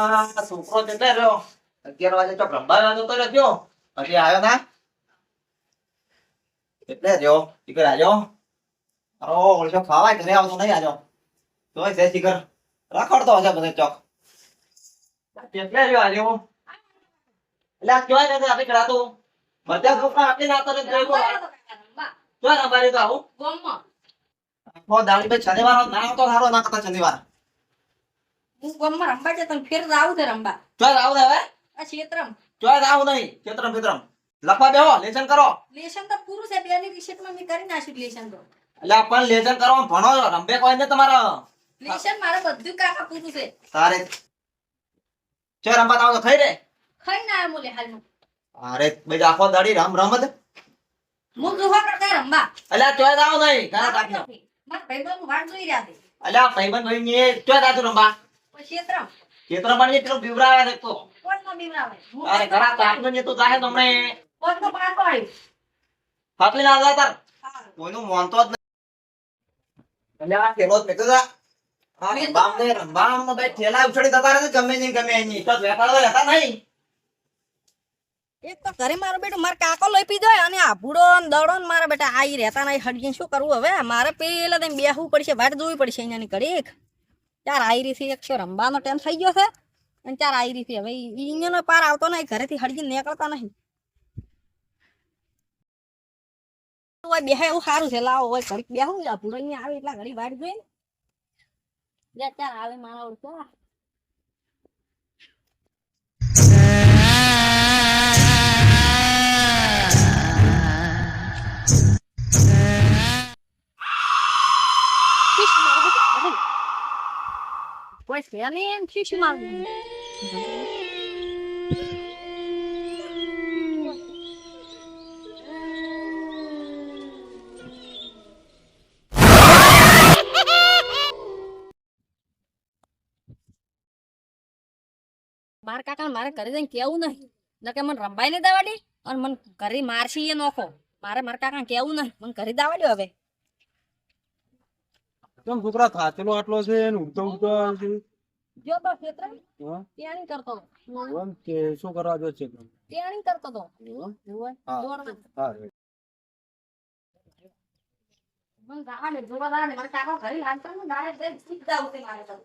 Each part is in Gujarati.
આ છોકરો જતો રહ્યો. અગિયાર વાગે ચોક રંબા જતો રહ્યો હજી આવ્યો ના. એટલે રહ્યો. શિખર આજો અરો ઓળશો ખાવાય ઘરે આવતો નહીં આજો તોય છે શિખર. રખડતો હશે બધે ચોક. કેટલે રહ્યો આજો એટલે આ કહેવાય નથી આપી કરાતું બધા છોકરા આપી નાતો ને જોઈ તો રંબારી તો આવું. આખો દાડી ભાઈ શનિવાર ના આવતો સારો ના કરતા શનિવાર. હું ગામમાં રમવા જતો ને ફેર આવું છે રમવા. જો આવું હવે? આ ક્ષેત્રમ. જો આવું નહીં. ચેતરમ ચેતરમ લખવા બેહો લેસન કરો. લેશન તો પૂરું છે બેની રિસેટમાં મેં કરી નાખ્યું લેશન તો. એટલે પણ લેસન કરો ભણો રંબે કોઈ ને તમારા. લેશન મારે બધું કાકા પૂરું છે. તારે ચો રંબા તાવ તો થઈ રે ખાઈ ના આવ્યો મોલે હાલમાં. અરે ભાઈ આખો દાડી રમ રમત હું દુહા કરતા એટલે આ ચોય આવ નહીં. કાના કાઢનો મારા ભાઈબંધ જોઈ રહ્યા છે. ભાઈબંધ ભાઈ ને ચોય દાતું રંબા ક્ષેત્રમ. ચેતરમ પણ એટલો બીવરાવે છે તો. કોણનો બીવરાવે? અરે ઘણા તાપનો ને તો જાહે તમને. કોણનો પાકો આવી ફાફલી ના જાતા હા. કોઈનું મોનતો જ નહીં. એટલે કેલો જ મેતો જા આ બામ ને રંબામ ને ભાઈ ઠેલા ઉછળી જતા રહે છે ગમે નહીં ગમે નહીં. તો વેપાર તો હતા નહીં. એક તો ઘરે મારો બેટો મારા કાકો લઈ પીધો અને આ ભૂડો ને દડો ને મારા બેટા આઈ રહેતા નહીં. હટકીને શું કરવું હવે? મારે પેલા બેહવું પડશે વાટ જોવી પડશે અહીંયાની કડીક ચાર આઈ રીથી એકસો રમવાનો થઈ ગયો છે. અને ચાર આઈ રીથી હવે અહીંયાનો પાર આવતો નહીં, ઘરેથી હળગી નીકળતા નહીં. ઓય બેહે એવું સારું છે, લાવો ઓય ઘડીક બેહું આ આવે એટલા ઘડી વાટ જોઈ ને ચાર આવે મારા ઓળખો. Fish market. મારા કાકા મારે ઘરે જઈને કેવું નહીં. નકે મને રંબાઈ ને દાવાડી અને મને ઘરે મારશી એ નોખો. મારે મારા કાકા કેવું નહીં. મને ઘરે દાવાડ્યો હવે. કેમ છોકરા થાચેલો આટલો છે ને ઉડતો જો તો ક્ષેત્ર હા? કરતો હતો. એમ કે શું કરવા જો છે ત્યાંની કરતો હતો. હા. હા. મને દાવાડે, જોવા દાવાડે. મારા કાકા ઘરે લાગતા ને દાડે દે, સીધા ઉતરી મારે તો.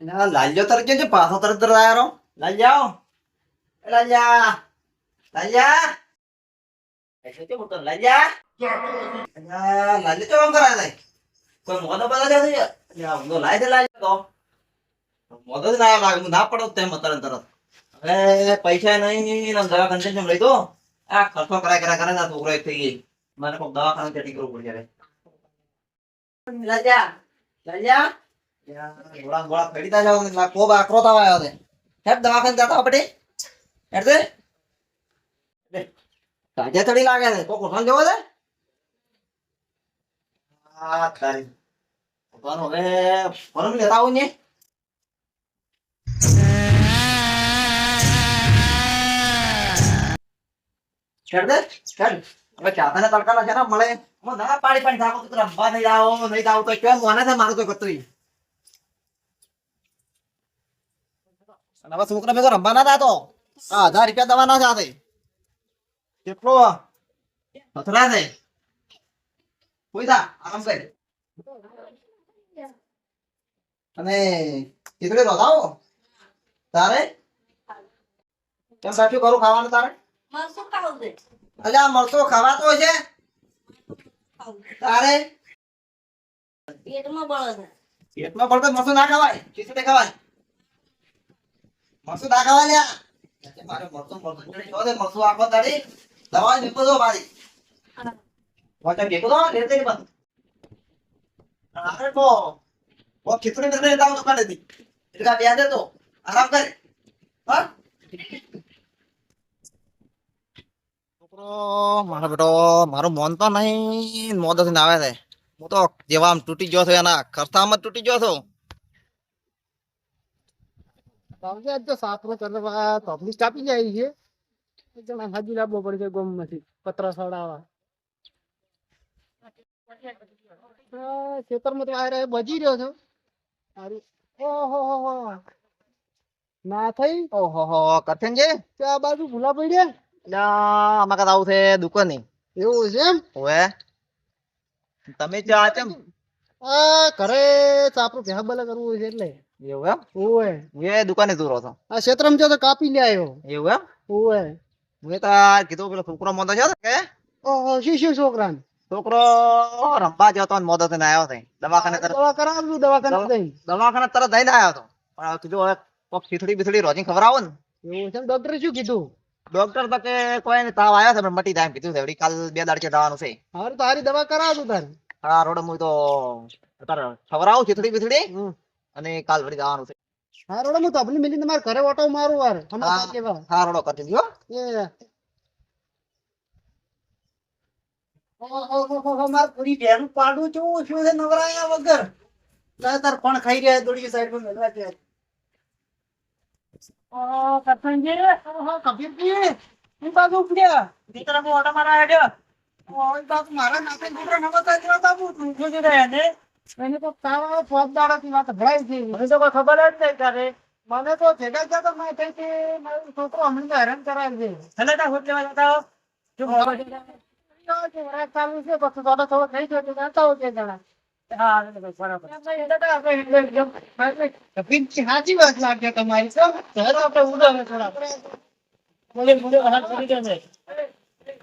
ના લાલ્યો તરત છે? પાછો તરત તરત લાલ્યાઓ લાલ્યા લાલ્યા લાલ્યા બધા દે છે અલ્યા ઊંધો લાય દે લાલ્યો તો મોદો જ ના લાગે હું ના પડો તેમ તરત તરત હવે પૈસા નહીં ને દવા કંટેન લઈ દો આ ખર્ચો કરાય કરાય કરે ને આ છોકરો એક થઈ ગઈ મને કોઈ દવાખાને ચેટિંગ કરવું લાલ્યા ગોળા ગોળા ફેડીતા જાવ ને ખૂબ આકરો તાવ આવ્યો છે હેડ દવાખાને જતા આપણે હેડ તે તાજે તડી લાગે છે. તો ઉઠાણ જવો છે? આ તારી આવું ને. હેડ દે હેડ હવે તડકા ને, મળે. હું ના પાડી પાડી થાકો નહીં આવો તો કેમ મને મારું તો કતું છોકરા ભેગો રમવા ના જાતો આ હજાર રૂપિયા દવા ના જાતે કેટલો? પથરા છે. કોઈ થા આરામ કર. અને કેટલે રોધાવો તારે? કેમ સાચું કરું ખાવાનું તારે? મરસો ખાવું છે? અલ્યા મળતો ખવાતો છે. તારે? પેટમાં બળે છે. પેટમાં મરસું ના ખવાય. ખીચડી ખવાય. મરસું ના ખવાય લ્યા. મારે મરસું મરસું મારી વાચા કેકો દો લેતે ની બંધ અરે તો આરામ કરે હા મારો બેટો મારું મન નહીં મોદથી આવે છે. હું તો જેવા આમ તૂટી ગયો છું એના ખર્ચામાં તૂટી ગયો છું. સમજે તો સાપરો કરવા પબ્લિક કાપી જાય છે. જણા હાજી લાવવો પડશે ગોમમાંથી. પતરા સડાવવા ખેતરમાં તો આ બજી રહ્યો છો. સારું ઓહો હો હો. ના થઈ? ઓહો હો કરથનજી તે આ બાજુ ભૂલા પડ્યા? અલ્યા આમાં કદાચ આવું છે દુકાને. એવું છે એમ? ઓએ તમે ચા ચમ આ ઘરે ભેહ બલે કરવું છે એટલે. એવું એમ? હું એ દુકાને દૂર હતો. આ ક્ષેત્રમાં જો તો કાપી લે આવ્યો. એવું એમ? ઓય હું તો કીધું પેલો છોકરો મોદો છે કે ઓહો શું શું છોકરાને છોકરો રમવા જતો ને મોદો થઈને આવ્યો છે દવાખાને તરત દવા કરાવ્યું દવાખાને દવા- જઈને દવાખાને તરત જઈને આવ્યો હતો પણ કીધું હવે કોક ખીચડી બીચડી રોજી ખવડાવો ને એવું છે ડોક્ટરે શું કીધું ડોક્ટર તો કે કોઈ ને તાવ આવ્યો છે પણ મટી જાય એમ કીધું છે વળી કાલ બે દાડે જવાનું છે હારું તો હારી દવા કરાવજો તારે હા રોડ હું તો અત્યારે ખવડાવું બીચડી હમ. અને કાલ વળી જવાનું છે હા રોડો હું તબલી મિલી તમારા ઘરે ઓટો મારું વાર. હા. સમાચાર કેવા હા રોડો કરતી ગયો એ પૂરી બેનું પાડું કેવું શું છે નવરાયા વગર? તાર કોણ ખાઈ રહ્યા દોડી સાઈડ પર મેળવા છે? ઓ કરસનજી ઓહો કબીરજી હું બાજુ ઉપડ્યા દીકરા હું ઓટો મારા આવ્યો ઓય બાપ મારા નાતે દીકરા નવા તા બાબુ. તું જોજે રહ્યા ને. એને તો તારો વાત ભરાઈ મને તો કોઈ ખબર જ નહીં તારે. મને તો ભેગા થયા તો મેં થઈ કે મારો છોકરો હમણાં હેરાન કરાવે છે ભલે તા હોટ લેવા જતા સાચી વાત લાગે તમારી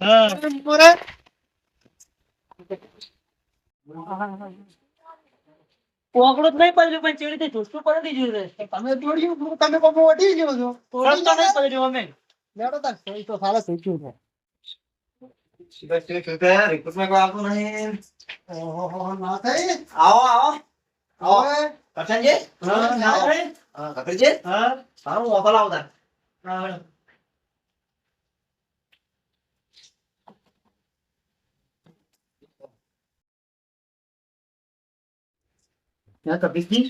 મોરે કોકડો જ નહીં પડ્યું પણ ચેડી થી પડી ગયું છે તમે દોડ્યું તમે વટી ગયો છો રસ્તો નહીં પડ્યું અમે લેડો તાર સહી તો સાલા થઈ ગયું રિપોર્ટમાં કોઈ આવતું નહીં ઓહો ના થઈ આવો આવો આવો કરશનજી હા, ના પડે? હા કપિલજી હા હા હું મોકલ આવું તાર હા. ત્યાં કબીરજી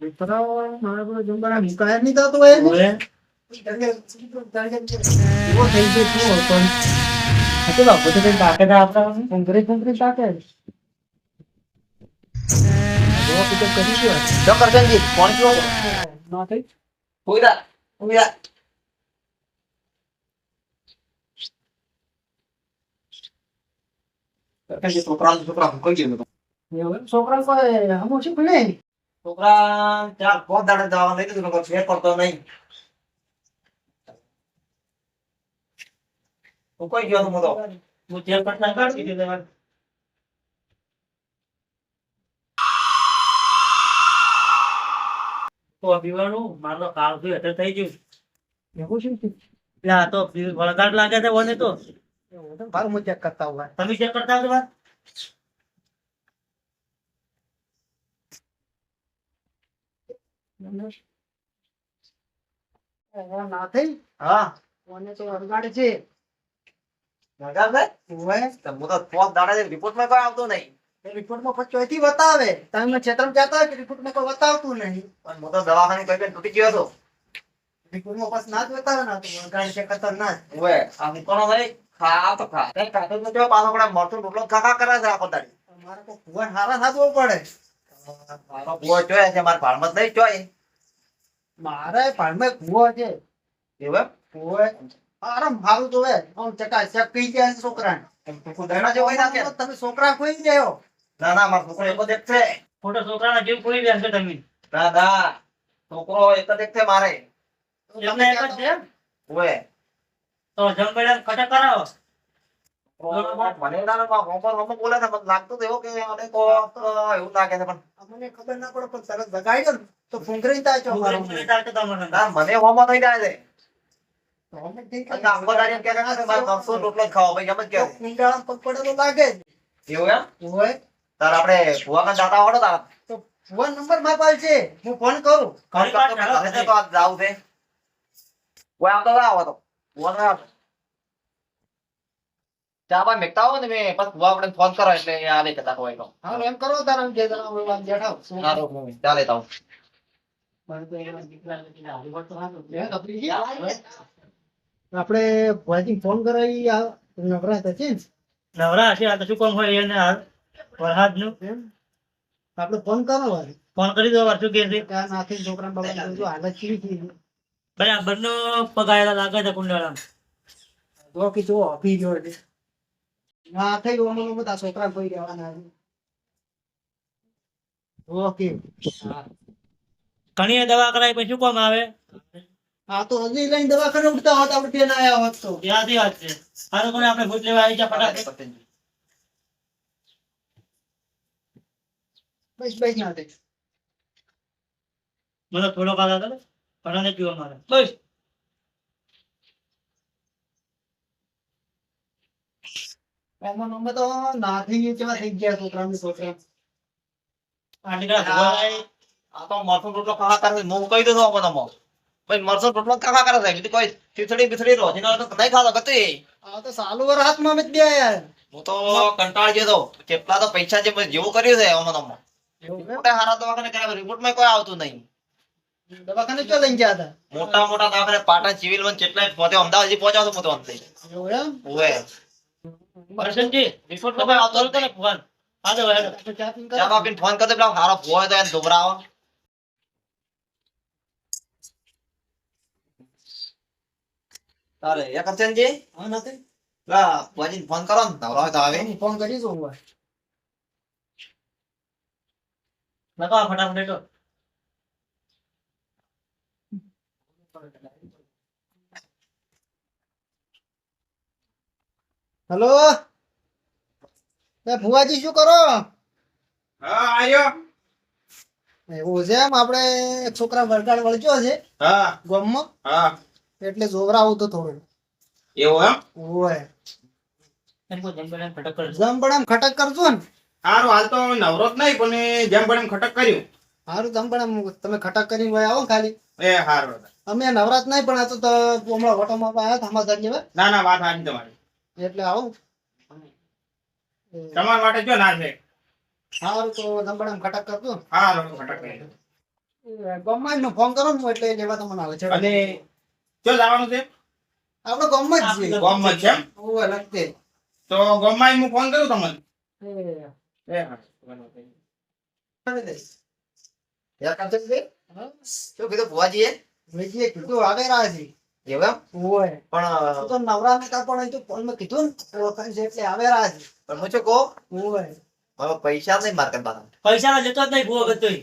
દીકરો મારા પર જમવાના મુકાય નહીં થતું હોય ને. હવે એવો થઈ ગયો છું પણ આ તો બાપુ તો કંઈ તાકાત આપતા કંકરી કંકરી તાકે જોવા પિકઅપ કરી ગયો જો કરશનજી ફોન કયો ના થઈ ઉઈરા ઉઈરા કરશનજી છોકરા છોકરા હું કહી ગયો એવું છોકરા કોઈ અમુક શું ભણે છોકરા ચાર પાંચ દાડે જવાનું લઈ દીધું કોઈ ફેર પડતો નહીં. હું કઈ ગયો હું તો હું ત્યાં પટના કાઢી દીધો તો મારે કાળ એટલે થઈ ગયું. એવું શું એટલે આ તો વળગાડ લાગે છે મને તો. હું ચેક કરતા હોય તમે ચેક કરતા આવજો બા. ઓહો, ના થઈ? હા. મને તો અરગાડ છે. નગાર છે ઓય તો હું? તો પાંચ દાડે રિપોર્ટમાં કોઈ આવતો નહીં. રિપોર્ટમાં પછી ચોથી બતાવે. તમે ક્ષેત્રમાં જતા હોય રિપોર્ટમાં કોઈ બતાવતું નહીં? પણ હું દવાખાને કોઈ કઈ તૂટી ગયો હતો. રિપોર્ટમાં પછી ના જ બતાવે ના તો. ગાડી ઓએ આ મૂકવાનો નહીં ખા તો ખા. કઈ કાઢો જ પાછો મરતું રોટલો કરે છે આખો દાડી અમારે તો ભુવન હારા થતું પડે. મારો જોયા છે મારા ભાળમાં નહીં જોઈ મારે પાડમાં ભૂવો છે. એવું એમ? આરામ હારું તો આમ ચકાચક કહી ગયા છે છોકરાને. એમ ટૂંકું દહેણા જેવું હોય ના કે? તમે છોકરા કોઈ ગયો. ના ના મારો છોકરો એક જ એક છોકરાના જીવ રહ્યા છે તમે? ના છોકરો એક છે મારે. એમને એક જ છે ઓએ તો જમવેડા કટક કરાવો. લાગતું એવું કે એવું લાગે છે પણ. અમને ખબર ના પડે પણ તરત જગાડ્યો ને તો ફૂંકરી થાય છે મને હોમર થઈ જાય છે અમે ઠીક અને આંબો દાડી એમ કહેતા હતા કે મારે મગફળીનો રોટલો જ ખાવો ભાઈ એમ જ કહેવાય. ઊંડાણ પગ પડેલો લાગે જ. એવું એમ હોય તાર આપણે ભુવાના દાતા આવડો તાર તો ફોન નંબર મારા પાસે છે હું ફોન કરું ઘરે તો ઘરે છે તો આજ જાવું છે કોઈ આવતો ના આવો તો ભુવા ના આવતો ચા બા મેકતા હો ને મેં પછી ભુવા આપણે ફોન કરો એટલે આવે કદાચ હોય તો હા એમ કરો તારા જે જણા બેઠા હો. હું ચાલે તાવ છે. આપણી જે ફોન કરાવી આ નવરા હતા છે? નવરા હશે આ તો શું કામ હોય એને હાલ વરસાદનું એમ? આપણે ફોન કરો ફોન કરી દો વાર શું કે છે નાખી છોકરા બાબા જો હાલત કેવી થઈ બરાબર નો પગાયેલા લાગે છે કુંડાળા તો કે જો આપી ગયો થઈ તા છોકરા કોઈ રહેવાના. ઓકે. ઘણી દવા કરાય પછી શું કામ આવે? હા તો હજી લઈને દવાખાને ઉઠતા હોત આપણે ત્યાં ના આવ્યા હોત તો. યાદી વાત છે. સારું કોને આપણે ભૂત લેવા આવી જાય ફટાફટ. બસ બસ ના દે મને થોડો કાઢા કરે ઘણાને પીવા મારે બસ. એમાં અમે તો ના કેવા થઈ ગયા છોકરા ને છોકરા. આ દીકરા ભૂવા લાય. આ તો મરસું રોટલો ખાવા કરે હું કહી દઉં છું આપણને ભાઈ મરસું રોટલો ખાવા કરે છે. બીજું કોઈ ખીચડી બીચડી રોજી ના નહીં ખાતો કતી આ તો સાલું વર હાથમાં અમે જ બે હું તો કંટાળી ગયો કેટલા તો પૈસા છે જેવું કર્યું છે. મોટા હારા દવાખાને કર્યા રિપોર્ટમાં કોઈ આવતું નહીં. દવાખાને ચો લઈને ગયા હતા? મોટા મોટા દવાખાને પાટણ સિવિલમાં પહોંચે અમદાવાદ પહોંચાડો તો અંતે. કરશનજી રિપોર્ટ તો આવતો હતો ને ભગવાન આ દો હેડો. આપણે ચા પીને ચા બાપીને ફોન કરતો પેલા હારો હોય તો એને દુબરાવો. તારે એ કરશનજી હા નથી પેલા ભુવાજીને ફોન કરો ને તો આવે. ફોન કરીશું હું લગાવો ફટાફટ હેલો? એ ભુવાજી શું કરો? હા આયો. એવું છે એમ આપણે એક છોકરા વરગાડ વળચ્યો છે હા. ગામમાં. હા. એટલે જોવરાવું તો થોડું. એવું એમ? ઓય. છે. ખટક કરજો ને. સારું હાલ તો નવરોત નહીં પણ મેં જેમ પણ એમ ખટક કર્યું. સારું જમબડામ તમે ખટક કરીને વહી આવો ખાલી. એ સારું અમે નવરાત નહીં પણ આ તો હમણાં ઓટોમાં આવ્યા હતા સમાચાર ના ના વાત સાચી તમારી. એટલે આવું. તમારા માટે જો ના છે? સારું તો જમબડામ ખટક કરજો સારું ખટક ગમમાં જ ફોન કરો ને એટલે લેવા તમને આવે છે. અને જો જવાનું છે? આપણે ગમમાં જ છે ગમમાં છે? ઓય લગતે તો ગમમાં હું ફોન કરું તમને? એ. એ હારું. એ છે હા. શું કીધું ભુવાજીએ? વેચીએ કીધું આવે છે એવું એમ? પણ તો નવરા નતા પણ અહીં તો ફોનમાં કીધું ને ઓળખાણ છે એટલે આવે રહ્યા પણ હું શું કહું? હવે પૈસા નહીં માર્કેટ પાસે પૈસા લેતો જ નહીં ભૂવો ગતોય.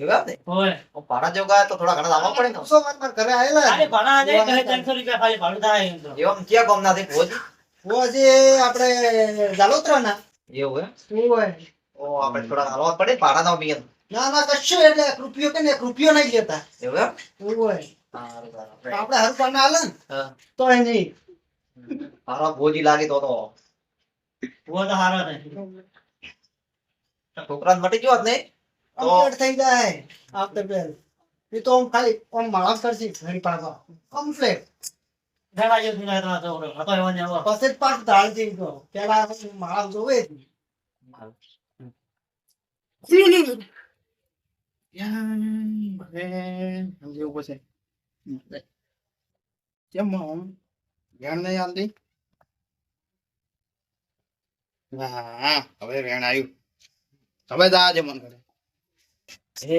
એવું હોય. ભાડા જો તો થોડા ઘણા લાવવા પડે ને? સો વાર ઘરે આયેલા ખાલી ભાડા નહીં કહે ત્રણસો રૂપિયા ખાલી ભાડું થાય એમ ક્યાં ગામ ના ભુવાજી? ઓય આપણે જાલોત્રા ના એવું એમ? ઓય ઓ આપણે થોડા હાલવા પડે ભાડા ના બી ના ના કશું એટલે રૂપિયો કે ને રૂપિયો નહીં લેતા. એવું એમ. આપણે હર પણ હાલે ને? હા. તો એ નહીં હારા ભોજી લાગે તો તો. ભૂવો તો હારો નહીં છોકરાને મટી ગયો જ નહીં. કમ્પ્લીટ થઈ જાય. આફ્ટર બેલ એ તો આમ ખાલી આમ માળા કરશે. ઘડી પાડવા. કમ્પ્લીટ. રહેતો આ છોકરો. તો એવો ને એવો. પછી જ પાછું ઢાળ થઈ ગયો. પેલા માણસ જોવે જ. જેવું પછી કેમ આમ વેણ નહીં હાલતી હા હવે વેણ આવ્યું હવે દા જે મન કરે એ